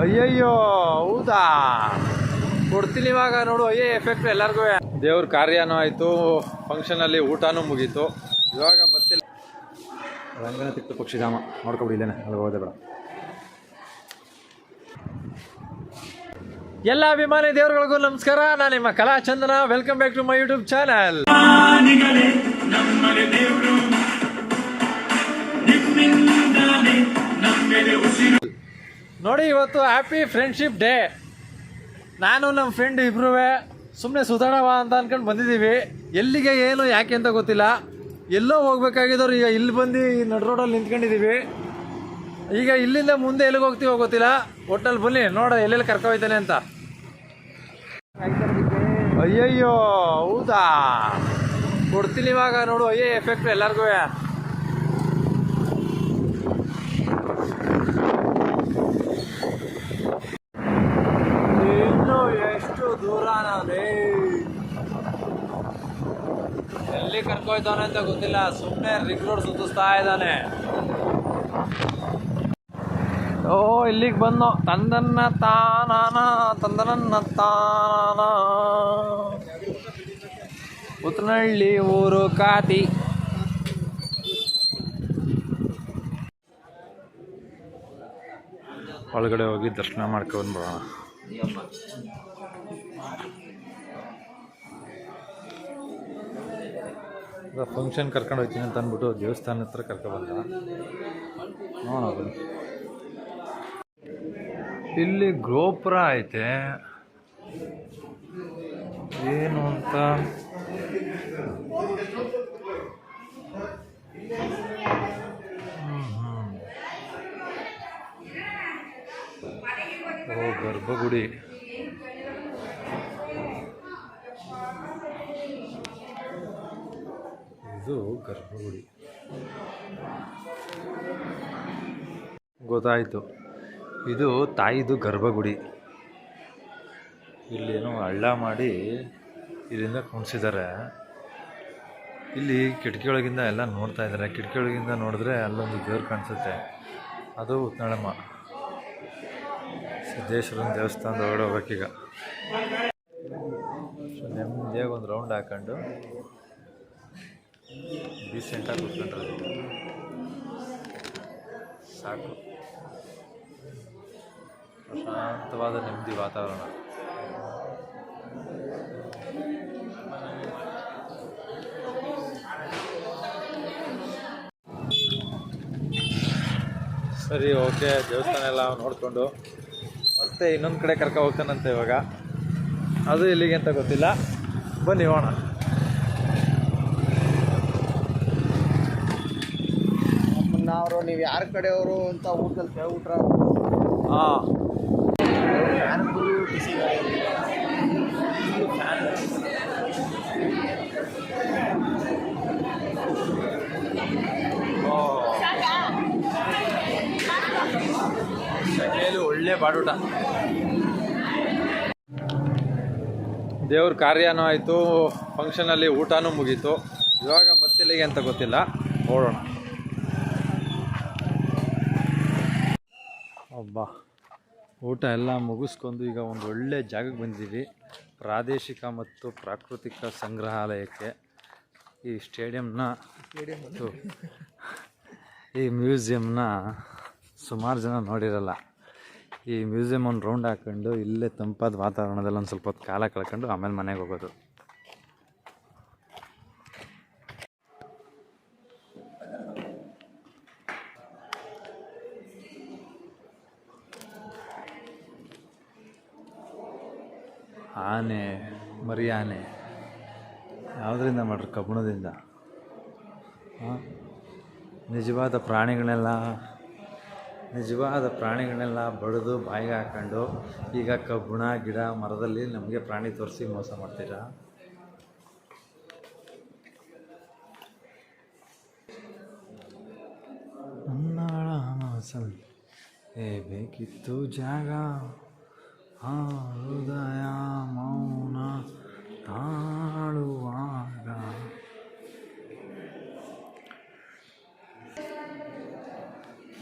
ಅಯ್ಯಯ್ಯೋ ಹೌದಾ? ಕೊಡ್ತೀನಿ ಇವಾಗ ನೋಡು ಅಯ್ಯ ಎಫೆಕ್ಟ್ ಎಲ್ಲರಿಗೂ. ದೇವ್ರ ಕಾರ್ಯನೂ ಆಯಿತು ಫಂಕ್ಷನಲ್ಲಿ ಊಟನೂ ಮುಗೀತು. ಇವಾಗ ಮತ್ತೆ ರಂಗನತಿಟ್ಟು ಪಕ್ಷಿಧಾಮ. ನೋಡ್ಕೊಬಿಡಿ ಇಲ್ಲೇನೆ ಅಲ್ಲಿ ಹೋದೆ ಬೇಡ. ಎಲ್ಲ ಅಭಿಮಾನಿ ದೇವರುಗಳಿಗೂ ನಮಸ್ಕಾರ. ನಾನು ನಿಮ್ಮ Kala Chandana. Welcome back to my YouTube channel ನೋಡಿ, ಇವತ್ತು ಹ್ಯಾಪಿ ಫ್ರೆಂಡ್ಶಿಪ್ ಡೇ ನಾನು ನಮ್ಮ ಫ್ರೆಂಡ್ ಇಬ್ರುವೇ. ಸುಮ್ಮನೆ ಸುಧಾರಣವ ಅಂತ ಅನ್ಕೊಂಡು ಬಂದಿದ್ದೀವಿ ಎಲ್ಲಿಗೆ, ಏನು, ಯಾಕೆ ಅಂತ ಗೊತ್ತಿಲ್ಲ. ಎಲ್ಲೋ ಹೋಗ್ಬೇಕಾಗಿದ್ದವ್ರು ಈಗ ಇಲ್ಲಿ ಬಂದು ಈ ನಡು ರೋಡಲ್ಲಿ ನಿಂತ್ಕೊಂಡಿದ್ದೀವಿ ಈಗ ಇಲ್ಲಿಂದ ಮುಂದೆ ಎಲ್ಲಿಗೆ ಹೋಗ್ತೀವೋ ಗೊತ್ತಿಲ್ಲ. ಒಟ್ಟಲ್ಲಿ ಬನ್ನಿ, ನೋಡ, ಎಲ್ಲೆಲ್ಲಿ ಕರ್ಕೊಯ್ತಾನೆ ಅಂತ. ಅಯ್ಯಯ್ಯೋ, ಹೌದಾ? ಕೊಡ್ತೀನಿ ಇವಾಗ ನೋಡು ಅಯ್ಯೇ ಎಫೆಕ್ಟ್ ಎಲ್ಲರಿಗೂ ಇನ್ನು ಎಷ್ಟು ದೂರ ಎಲ್ಲಿ ಕರ್ಕೊಯ್ತಾನೆ ಅಂತ ಗೊತ್ತಿಲ್ಲ. ಸುಮ್ಮನೆ ರಿಂಗ್ ರೋಡ್ ಸುತ್ತಿಸ್ತಾ ಇದ್ದಾನೆ. ಓ, ಇಲ್ಲಿಗೆ ಬಂದು ತಂದನ್ನ ತಾನಾನ, ತಂದನನ್ನ ತಾನಾನ. ಉತ್ತನಹಳ್ಳಿ ಊರು ಕಾತಿ ಒಳಗಡೆ ಹೋಗಿ ದರ್ಶನ ಮಾಡ್ಕೊಂಡು ಫಂಕ್ಷನ್ ಕರ್ಕೊಂಡು ಹೋಗ್ತೀನಿ ಅಂತ ಅಂದ್ಬಿಟ್ಟು ದೇವಸ್ಥಾನ ಹತ್ರ ಕರ್ಕೊಂಡು ಬಂದ ನೋಡೋಣ ಇಲ್ಲಿ ಗೋಪುರ ಐತೆ. ಏನು ಅಂತ? ಓ, ಗರ್ಭಗುಡಿ. ಇದು ಗರ್ಭಗುಡಿ. ಗೊತ್ತಾಯಿತು. ಇದು ತಾಯಿದು ಗರ್ಭಗುಡಿ. ಇಲ್ಲೇನೋ ಹಳ್ಳ ಮಾಡಿ ಇಲ್ಲಿಂದ ಕುಣಿಸಿದ್ದಾರೆ ಇಲ್ಲಿ ಕಿಟಕಿ ಒಳಗಿಂದ ಎಲ್ಲ ನೋಡ್ತಾ ಇದ್ದಾರೆ ಕಿಟಕಿ ಒಳಗಿಂದ ನೋಡಿದ್ರೆ ಅಲ್ಲೊಂದು ದೇವ್ರು ಕಾಣಿಸುತ್ತೆ. ಅದು ಉತ್ನಳಮ್ಮ. ಸಿದ್ದೇಶ್ವರನ ದೇವಸ್ಥಾನದ ಒಳಗಡೆ ಹೋಗ್ಬೇಕೀಗ ನೆಮ್ಮದಿಯಾಗಿ ಒಂದು ರೌಂಡ್ ಹಾಕೊಂಡು ಡೀಸೆಂಟಾಗಿ ಕೂತ್ಕೊಂಡ್ರೆ ಸಾಕು. ಪ್ರಶಾಂತವಾದ ನೆಮ್ಮದಿ ವಾತಾವರಣ. ಸರಿ ಓಕೆ ದೇವಸ್ಥಾನ ಎಲ್ಲ ನೋಡಿಕೊಂಡು ಮತ್ತೆ ಇನ್ನೊಂದು ಕಡೆ ಕರ್ಕೊ ಹೋಗ್ತಾನಂತೆ ಇವಾಗ. ಅದು ಎಲ್ಲಿಗೆ ಅಂತ ಗೊತ್ತಿಲ್ಲ. ಬನ್ನಿ ಹೋಣ ನಮ್ಮನ್ನವರು ನೀವು ಯಾರ ಕಡೆಯವರು ಅಂತ ಊಟದಲ್ಲಿ ಕೇಳ್ಬಿಟ್ರ? ಹಾಂ. ಒಳ್ಳೆ ಬಾಡೂಟ. ದೇವ್ರ ಕಾರ್ಯನೂ ಆಯಿತು ಫಂಕ್ಷನಲ್ಲಿ ಊಟನೂ ಮುಗೀತು. ಇವಾಗ ಮತ್ತೆಲ್ಲಿಗೆ ಅಂತ ಗೊತ್ತಿಲ್ಲ. ನೋಡೋಣ. ಅಬ್ಬಾ. ಊಟ ಎಲ್ಲ ಮುಗಿಸ್ಕೊಂಡು ಈಗ ಒಂದು ಒಳ್ಳೆ ಜಾಗಕ್ಕೆ ಬಂದಿದ್ದೀವಿ. ಪ್ರಾದೇಶಿಕ ಮತ್ತು ಪ್ರಾಕೃತಿಕ ಸಂಗ್ರಹಾಲಯಕ್ಕೆ. ಈ ಸ್ಟೇಡಿಯಂನ ಈ ಮ್ಯೂಸಿಯಂನ ಸುಮಾರು ಜನ ನೋಡಿರಲ್ಲ. ಈ ಮ್ಯೂಸಿಯಮ್ ಒಂದು ರೌಂಡ್ ಹಾಕೊಂಡು ಇಲ್ಲೇ ತಂಪಾದ ವಾತಾವರಣದಲ್ಲಿ ಒಂದು ಸ್ವಲ್ಪ ಹೊತ್ತು ಕಾಲ ಕಳ್ಕೊಂಡು ಆಮೇಲೆ ಮನೆಗೆ ಹೋಗೋದು. ಆನೆ ಮರಿ ಆನೆ ಯಾವುದರಿಂದ ಮಾಡ್ರಿ ಕಬ್ಬಣದಿಂದ? ನಿಜವಾದ ಪ್ರಾಣಿಗಳನ್ನೆಲ್ಲ ನಿಜವಾದ ಪ್ರಾಣಿಗಳನ್ನೆಲ್ಲ ಬಡಿದು ಬಾಯಿಗೆ ಹಾಕ್ಕೊಂಡು ಈಗ ಕಬ್ಬುಣ, ಗಿಡ, ಮರದಲ್ಲಿ ನಮಗೆ ಪ್ರಾಣಿ ತೋರಿಸಿ ಮೋಸ ಮಾಡ್ತೀರಾ? ಏ ಬೇಕಿತ್ತು ಜಾಗ? ಹಾ ಹೃದಯ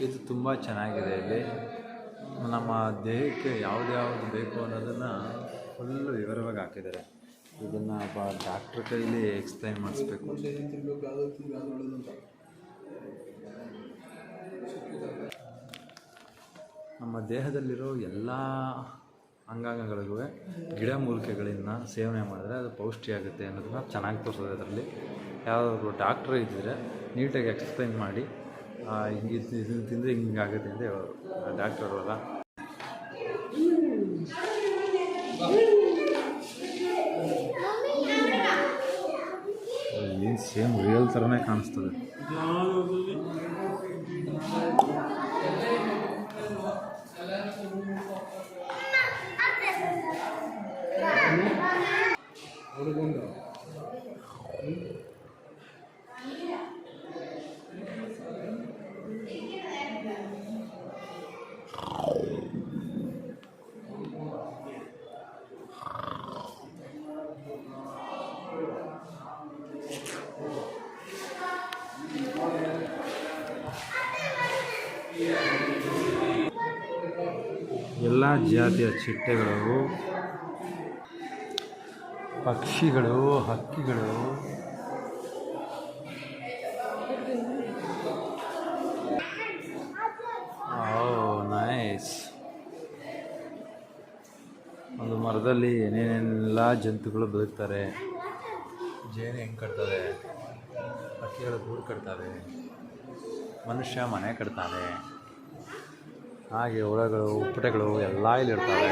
ಇದು ತುಂಬ ಚೆನ್ನಾಗಿದೆ ಇಲ್ಲಿ. ನಮ್ಮ ದೇಹಕ್ಕೆ ಯಾವ್ದ್ಯಾವ್ದು ಬೇಕು ಅನ್ನೋದನ್ನು ಫುಲ್ಲು ವಿವರವಾಗಿ ಹಾಕಿದ್ದಾರೆ. ಇದನ್ನು ಒಬ್ಬ ಡಾಕ್ಟ್ರ್ ಕೈಲಿ ಎಕ್ಸ್ಪ್ಲೈನ್ ಮಾಡಿಸ್ಬೇಕು. ನಮ್ಮ ದೇಹದಲ್ಲಿರೋ ಎಲ್ಲ ಅಂಗಾಂಗಗಳಿಗೂ ಗಿಡಮೂಲಿಕೆಗಳನ್ನು ಸೇವನೆ ಮಾಡಿದ್ರೆ ಅದು ಪೌಷ್ಟಿಯಾಗುತ್ತೆ ಅನ್ನೋದನ್ನ ಚೆನ್ನಾಗಿ ತೋರಿಸೋದು ಅದರಲ್ಲಿ ಯಾವುದಾದ್ರು ಡಾಕ್ಟ್ರ್ ಇದ್ದರೆ ನೀಟಾಗಿ ಎಕ್ಸ್ಪ್ಲೈನ್ ಮಾಡಿ ಹಿಂಗೆ ಇದು ಇದನ್ನು ತಿಂದರೆ ಹಿಂಗಾಗುತ್ತೆ ಅಂತ ಹೇಳೋರು. ಡಾಕ್ಟರ್ ಅಲ್ಲ. ಏನು ಸೇಮ್ ರಿಯಲ್ ಥರನೇ ಕಾಣಿಸ್ತದೆ. ಜಾತಿಯ ಚಿಟ್ಟೆಗಳು, ಪಕ್ಷಿಗಳು, ಹಕ್ಕಿಗಳು. ನೈಸ್. ಒಂದು ಮರದಲ್ಲಿ ಏನೇನೆಲ್ಲ ಜಂತುಗಳು ಬದುಕ್ತಾರೆ ಜೇನು ಹೆಂಗೆ ಕಟ್ತದೆ ಹಕ್ಕಿಗಳು ಗೂಡು ಕಟ್ತವೆ. ಮನುಷ್ಯ ಮನೆ ಕಟ್ತಾನೆ ಹಾಗೆ ಹುಳಗಳು ಉಪ್ಪಟೆಗಳು ಎಲ್ಲ ಇಲ್ಲಿರ್ತವೆ.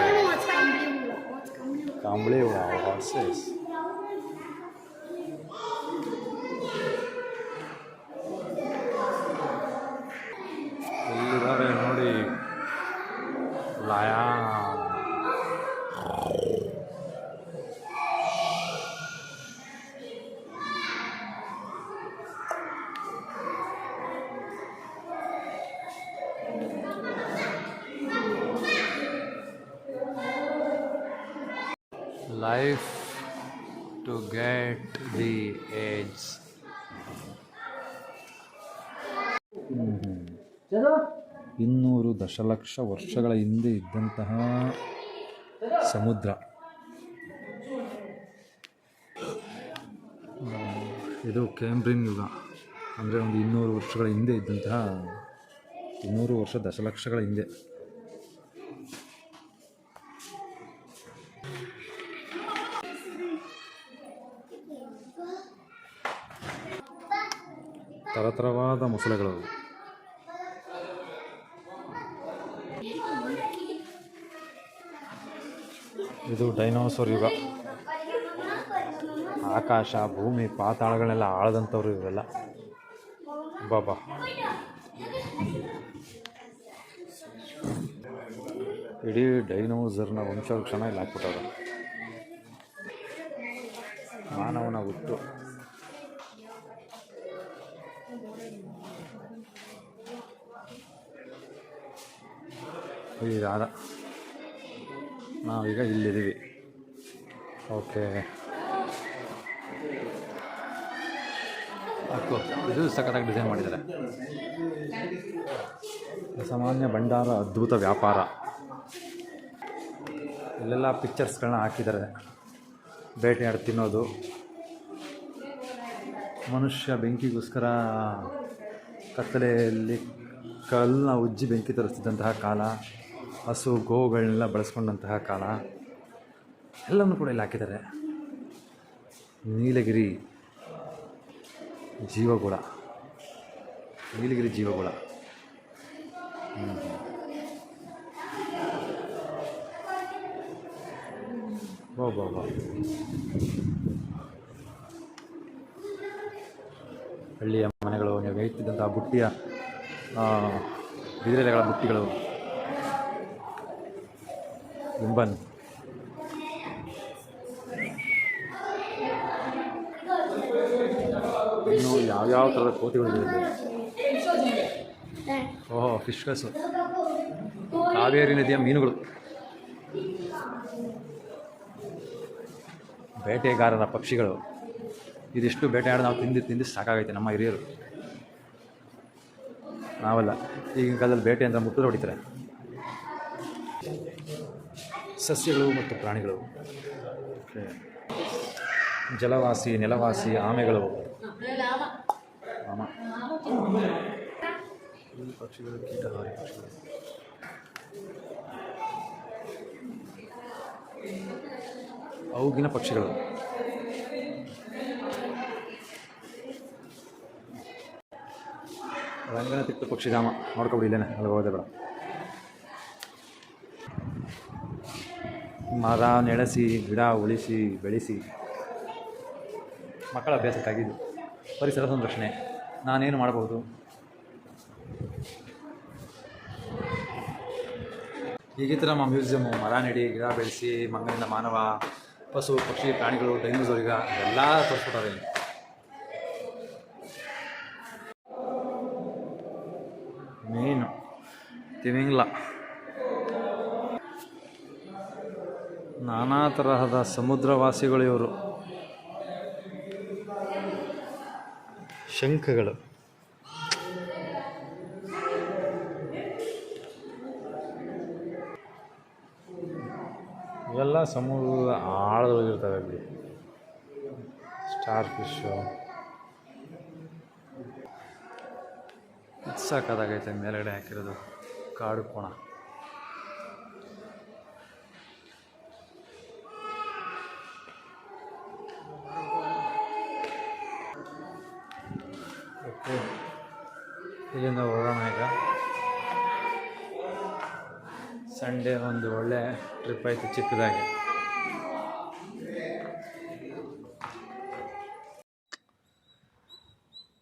ಕಂಬಳಿ ಹುಳ life to get the AIDS. ಇನ್ನೂರು ದಶಲಕ್ಷ ವರ್ಷಗಳ ಹಿಂದೆ ಇದ್ದಂತಹ ಸಮುದ್ರ. ಇದು ಕ್ಯಾಂಬ್ರಿನ್ ಯುಗ. ಅಂದರೆ ಒಂದು ಇನ್ನೂರು ವರ್ಷಗಳ ಹಿಂದೆ ಇದ್ದಂತಹ ಇನ್ನೂರು ವರ್ಷ ದಶಲಕ್ಷಗಳ ಹಿಂದೆ. ತರತರವಾದ ಮೊಸಳೆಗಳು. ಇದು ಡೈನೋಸರ್ ಯುಗ. ಆಕಾಶ, ಭೂಮಿ ಪಾತಾಳಗಳನ್ನೆಲ್ಲ ಆಳದಂಥವ್ರು ಇವೆಲ್ಲ. ಬಾಬಾ. ಇಡೀ ಡೈನೋಸರ್ನ ವಂಶವೃಕ್ಷಣ ಇಲ್ಲಿ ಹಾಕ್ಬಿಟ್ಟವ್ರು. ಮಾನವನ ಹುಟ್ಟು. ಈ ಈಗ ನಾವೀಗ ಇಲ್ಲಿದ್ದೀವಿ. ಓಕೆ. ಅಕ್ಕೋ ಇದು ಸಖತ್ತಾಗಿ ಡಿಸೈನ್ ಮಾಡಿದ್ದಾರೆ. ಸಾಮಾನ್ಯ ಭಂಡಾರ ಅದ್ಭುತ ವ್ಯಾಪಾರ. ಇಲ್ಲೆಲ್ಲ ಪಿಕ್ಚರ್ಸ್ಗಳನ್ನ ಹಾಕಿದ್ದಾರೆ. ಬೇಟೆಯಾಡಿ ತಿನ್ನೋದು. ಮನುಷ್ಯ ಬೆಂಕಿಗೋಸ್ಕರ ಕತ್ತಲೆಯಲ್ಲಿ ಕಲ್ಲನ್ನ ಉಜ್ಜಿ ಬೆಂಕಿ ತರಿಸ್ತಿದ್ದಂತಹ ಕಾಲ, ಹಸು ಗೋವುಗಳನ್ನೆಲ್ಲ ಬಳಸ್ಕೊಂಡಂತಹ ಕಾಲ, ಎಲ್ಲವನ್ನು ಕೂಡ ಇಲ್ಲಿ ಹಾಕಿದ್ದಾರೆ. ನೀಲಗಿರಿ ಜೀವಗುಳ. ನೀಲಗಿರಿ ಜೀವಗುಳ. ಹ್ಮ್. ಬಾ ಬಾ ಬಾ. ಹಳ್ಳಿಯ ಬೇಯ್ತಿದ್ದಂಥ ಬುಟ್ಟಿಯ ಬಿದಿರೆಲೆಗಳ ಬುಟ್ಟಿಗಳು. ಇಂಬನ್ ಇನ್ನು ಯಾವ್ಯಾವ ಥರದ ಕೋತಿಗಳಿದೆ ಇಲ್ಲಿ. ಓಹೋ ಫಿಶ್ಕಸು ಕಾವೇರಿ ನದಿಯ ಮೀನುಗಳು. ಬೇಟೆಗಾರರ ಪಕ್ಷಿಗಳು. ಇದಿಷ್ಟು ಬೇಟೆಯಾಡಿ ನಾವು ತಿಂದು ತಿಂದು ಸಾಕಾಗೈತೆ ನಮ್ಮ ಹಿರಿಯರು. ನಾವಲ್ಲ. ಈಗಿನ ಕಾಲದಲ್ಲಿ ಬೇಟೆ ಅಂದರೆ ಮುಟ್ಟಿದ್ರೆ ಹೊಡಿತಾರೆ. ಸಸ್ಯಗಳು ಮತ್ತು ಪ್ರಾಣಿಗಳು. ಜಲವಾಸಿ, ನೆಲವಾಸಿ, ಆಮೆಗಳು. ಆಮ. ಪಕ್ಷಿಗಳು ಪಕ್ಷಿಗಳು. ರಂಗನತಿಟ್ಟು ಪಕ್ಷಿಧಾಮ ನೋಡ್ಕೊಬಿಡಿ ಇಲ್ಲೇನೆ ಅಲ್ಲಿ ಹೋದೆ ಬೇಡ. ಮರ ನೆಳೆಸಿ ಗಿಡ ಉಳಿಸಿ, ಬೆಳೆಸಿ. ಮಕ್ಕಳ ಅಭ್ಯಾಸಕ್ಕಾಗಿದ್ದು ಪರಿಸರ ಸಂರಕ್ಷಣೆ. ನಾನೇನು ಮಾಡಬಹುದು? ಥರ ನಮ್ಮ ಮ್ಯೂಸಿಯಮ್ಮು ಮರ ನೆಡಿ, ಗಿಡ ಬೆಳೆಸಿ, ಮಂಗನಿಂದ ಮಾನವ, ಪಶು, ಪಕ್ಷಿ, ಪ್ರಾಣಿಗಳು ಡೈನೋಸೋರಿಗ ಎಲ್ಲ ತೋರಿಸ್ಬಿಟ್ಟಾರೆ ಮೀನು ತಿಮಿಂಗ್ಲ ನಾನಾ ತರಹದ ಸಮುದ್ರವಾಸಿಗಳು ಇವರು. ಶಂಖಗಳು. ಇವೆಲ್ಲ ಸಮುದ್ರದ ಆಳದೊಳಗಿರ್ತವೆ ಅಲ್ಲಿ. Star fish. ಸಾಕಾದಾಗೈತೆ ಮೇಲ್ಗಡೆ ಹಾಕಿರೋದು ಕಾಡು ಕೋಣ. ಇಲ್ಲಿಂದ ಹೊರಡೋಣ ಈಗ. ಸಂಡೇ ಒಂದು ಒಳ್ಳೆ ಟ್ರಿಪ್ ಆಯಿತು ಚಿಕ್ಕದಾಗಿ.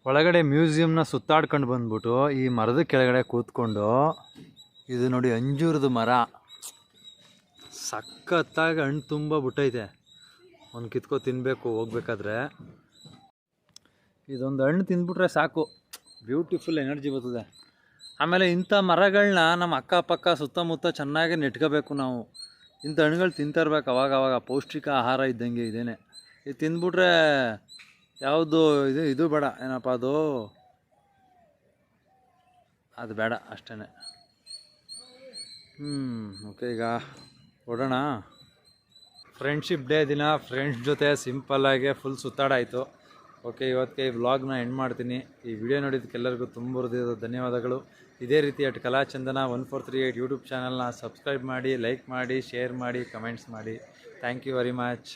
ಒಳಗಡೆ ಮ್ಯೂಸಿಯಂನ ಸುತ್ತಾಡ್ಕೊಂಡು ಬಂದ್ಬಿಟ್ಟು ಈ ಮರದ ಕೆಳಗಡೆ ಕೂತ್ಕೊಂಡು, ಇದು ನೋಡಿ ಅಂಜೂರದ ಮರ. ಸಖತ್ತಾಗಿ ಹಣ್ಣು ತುಂಬ ಬಿಟ್ಟೈತೆ. ಒಂದು ಕಿತ್ಕೊ ತಿನ್ನಬೇಕು ಹೋಗ್ಬೇಕಾದ್ರೆ. ಇದೊಂದು ಹಣ್ಣು ತಿಂದ್ಬಿಟ್ರೆ ಸಾಕು. ಬ್ಯೂಟಿಫುಲ್ ಎನರ್ಜಿ ಬರ್ತದೆ. ಆಮೇಲೆ ಇಂಥ ಮರಗಳನ್ನ ನಮ್ಮ ಅಕ್ಕಪಕ್ಕ ಸುತ್ತಮುತ್ತ ಚೆನ್ನಾಗಿ ನೆಟ್ಕೋಬೇಕು ನಾವು. ಇಂಥ ಹಣ್ಣುಗಳು ತಿಂತಾ ಇರ್ಬೇಕು ಅವಾಗ ಪೌಷ್ಟಿಕ ಆಹಾರ ಇದ್ದಂಗೆ ಇದೇನೆ. ಇದು ತಿಂದ್ಬಿಟ್ರೆ ಯಾವುದು ಇದು ಇದು ಬೇಡ. ಏನಪ್ಪ ಅದು? ಅದು ಬೇಡ ಅಷ್ಟೇ ಹ್ಞೂ ಓಕೆ ಈಗ ಕೊಡೋಣ ಫ್ರೆಂಡ್ಶಿಪ್ ಡೇ ದಿನ ಫ್ರೆಂಡ್ಸ್ ಜೊತೆ ಸಿಂಪಲ್ಲಾಗೆ ಫುಲ್ ಸುತ್ತಾಡಾಯಿತು. ಓಕೆ ಇವತ್ತಿಗೆ ಈ ವ್ಲಾಗ್ನ ಎಂಡ್ ಮಾಡ್ತೀನಿ. ಈ ವಿಡಿಯೋ ನೋಡಿದ್ದಕ್ಕೆಲ್ಲರಿಗೂ ತುಂಬ ಹೃದಯದ ಧನ್ಯವಾದಗಳು. ಇದೇ ರೀತಿ at Kalachandana one four three eight YouTube ಚಾನಲ್ನ ಸಬ್ಸ್ಕ್ರೈಬ್ ಮಾಡಿ ಲೈಕ್ ಮಾಡಿ ಶೇರ್ ಮಾಡಿ ಕಮೆಂಟ್ಸ್ ಮಾಡಿ. Thank you very much